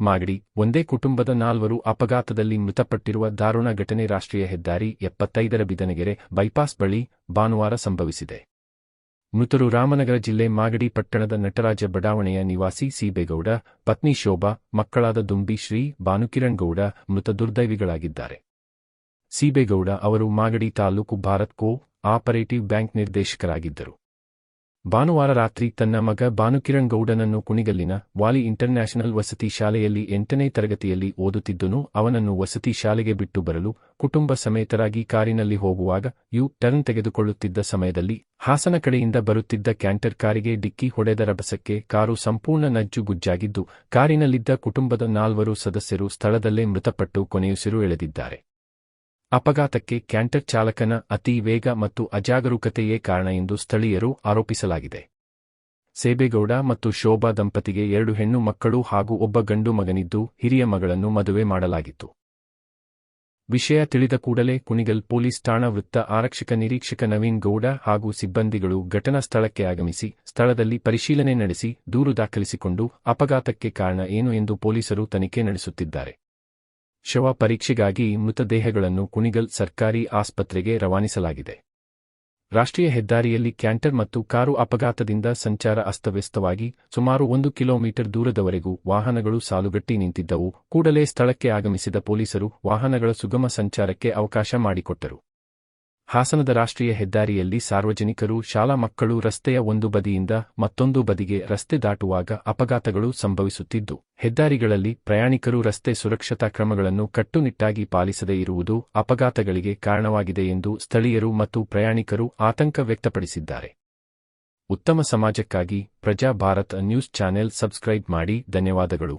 ಮಾಗಡಿ, ಒಂದೇ ಕುಟುಂಬದ ನಾಲ್ವರು ಅಪಘಾತದಲ್ಲಿ ಮೃತಪಟ್ಟಿರುವ ದಾರುಣ ಘಟನೆ ರಾಷ್ಟ್ರೀಯ ಹೆದ್ದಾರಿ ಎಪ್ಪತ್ತೈದರ ಬಿದನಗೆರೆ ಬೈಪಾಸ್ ಬಳಿ ಭಾನುವಾರ ಸಂಭವಿಸಿದೆ. ಮೃತರು ರಾಮನಗರ ಜಿಲ್ಲೆ ಮಾಗಡಿ ಪಟ್ಟಣದ ನಟರಾಜ ಬಡಾವಣೆಯ ನಿವಾಸಿ ಸೀಬೇಗೌಡ, ಪತ್ನಿ ಶೋಭಾ, ಮಕ್ಕಳಾದ ದುಂಬಿ ಶ್ರೀ, ಭಾನುಕಿರಣ್ ಗೌಡ ಮೃತ ದುರ್ದೈವಿಗಳಾಗಿದ್ದಾರೆ. ಸೀಬೇಗೌಡ ಅವರು Magadi taluk Bharat co operative bank ನಿರ್ದೇಶಕರಾಗಿದ್ದರು. ಭಾನುವಾರ ರಾತ್ರಿ ತನ್ನ ಮಗ ಭಾನುಕಿರಣ್ ಗೌಡನನ್ನು ಕುಣಿಗಲ್ಲಿನ ವಾಲಿ ಇಂಟರ್ನ್ಯಾಷನಲ್ ವಸತಿ ಶಾಲೆಯಲ್ಲಿ ಎಂಟನೇ ತರಗತಿಯಲ್ಲಿ ಓದುತ್ತಿದ್ದನು. ಅವನನ್ನು ವಸತಿ ಶಾಲೆಗೆ ಬಿಟ್ಟು ಬರಲು ಕುಟುಂಬ ಸಮೇತರಾಗಿ ಕಾರಿನಲ್ಲಿ ಹೋಗುವಾಗ ಯು ಟರ್ನ್ ತೆಗೆದುಕೊಳ್ಳುತ್ತಿದ್ದ ಸಮಯದಲ್ಲಿ ಹಾಸನ ಕಡೆಯಿಂದ ಬರುತ್ತಿದ್ದ ಕ್ಯಾಂಟರ್ ಕಾರಿಗೆ ಡಿಕ್ಕಿ ಹೊಡೆದ ರಭಸಕ್ಕೆ ಕಾರು ಸಂಪೂರ್ಣ ನಜ್ಜುಗುಜ್ಜಾಗಿದ್ದು ಕಾರಿನಲ್ಲಿದ್ದ ಕುಟುಂಬದ ನಾಲ್ವರು ಸದಸ್ಯರು ಸ್ಥಳದಲ್ಲೇ ಮೃತಪಟ್ಟು ಕೊನೆಯುಸಿರು ಎಳೆದಿದ್ದಾರೆ. ಅಪಘಾತಕ್ಕೆ ಕ್ಯಾಂಟರ್ ಚಾಲಕನ ಅತಿ ವೇಗ ಮತ್ತು ಅಜಾಗರೂಕತೆಯೇ ಕಾರಣ ಎಂದು ಸ್ಥಳೀಯರು ಆರೋಪಿಸಲಾಗಿದೆ. ಸೇಬೇಗೌಡ ಮತ್ತು ಶೋಭಾ ದಂಪತಿಗೆ ಎರಡು ಹೆಣ್ಣು ಮಕ್ಕಳು ಹಾಗೂ ಒಬ್ಬ ಗಂಡು ಮಗನಿದ್ದು ಹಿರಿಯ ಮಗಳನ್ನು ಮದುವೆ ಮಾಡಲಾಗಿತ್ತು. ವಿಷಯ ತಿಳಿದ ಕೂಡಲೇ ಕುಣಿಗಲ್ ಪೊಲೀಸ್ ಠಾಣಾ ವೃತ್ತ ಆರಕ್ಷಕ ನಿರೀಕ್ಷಕ ನವೀನ್ ಗೌಡ ಹಾಗೂ ಸಿಬ್ಬಂದಿಗಳು ಘಟನಾ ಸ್ಥಳಕ್ಕೆ ಆಗಮಿಸಿ ಸ್ಥಳದಲ್ಲಿ ಪರಿಶೀಲನೆ ನಡೆಸಿ ದೂರು ದಾಖಲಿಸಿಕೊಂಡು ಅಪಘಾತಕ್ಕೆ ಕಾರಣ ಏನು ಎಂದು ಪೊಲೀಸರು ತನಿಖೆ ನಡೆಸುತ್ತಿದ್ದಾರೆ. ಶವ ಪರೀಕ್ಷೆಗಾಗಿ ಮೃತದೇಹಗಳನ್ನು ಕುಣಿಗಲ್ ಸರ್ಕಾರಿ ಆಸ್ಪತ್ರೆಗೆ ರವಾನಿಸಲಾಗಿದೆ. ರಾಷ್ಟ್ರೀಯ ಹೆದ್ದಾರಿಯಲ್ಲಿ ಕ್ಯಾಂಟರ್ ಮತ್ತು ಕಾರು ಅಪಘಾತದಿಂದ ಸಂಚಾರ ಅಸ್ತವ್ಯಸ್ತವಾಗಿ ಸುಮಾರು ಒಂದು ಕಿಲೋಮೀಟರ್ ದೂರದವರೆಗೂ ವಾಹನಗಳು ಸಾಲುಗಟ್ಟಿ ನಿಂತಿದ್ದವು. ಕೂಡಲೇ ಸ್ಥಳಕ್ಕೆ ಆಗಮಿಸಿದ ಪೊಲೀಸರು ವಾಹನಗಳ ಸುಗಮ ಸಂಚಾರಕ್ಕೆ ಅವಕಾಶ ಮಾಡಿಕೊಟ್ಟರು. ಹಾಸನದ ರಾಷ್ಟ್ರೀಯ ಹೆದ್ದಾರಿಯಲ್ಲಿ ಸಾರ್ವಜನಿಕರು, ಶಾಲಾ ಮಕ್ಕಳು ರಸ್ತೆಯ ಒಂದು ಬದಿಯಿಂದ ಮತ್ತೊಂದು ಬದಿಗೆ ರಸ್ತೆ ದಾಟುವಾಗ ಅಪಘಾತಗಳು ಸಂಭವಿಸುತ್ತಿದ್ದು, ಹೆದ್ದಾರಿಗಳಲ್ಲಿ ಪ್ರಯಾಣಿಕರು ರಸ್ತೆ ಸುರಕ್ಷತಾ ಕ್ರಮಗಳನ್ನು ಕಟ್ಟುನಿಟ್ಟಾಗಿ ಪಾಲಿಸದೇ ಇರುವುದು ಅಪಘಾತಗಳಿಗೆ ಕಾರಣವಾಗಿದೆ ಎಂದು ಸ್ಥಳೀಯರು ಮತ್ತು ಪ್ರಯಾಣಿಕರು ಆತಂಕ ವ್ಯಕ್ತಪಡಿಸಿದ್ದಾರೆ. ಉತ್ತಮ ಸಮಾಜಕ್ಕಾಗಿ ಪ್ರಜಾ ಭಾರತ್ ನ್ಯೂಸ್ ಚಾನೆಲ್ ಸಬ್ಸ್ಕ್ರೈಬ್ ಮಾಡಿ, ಧನ್ಯವಾದಗಳು.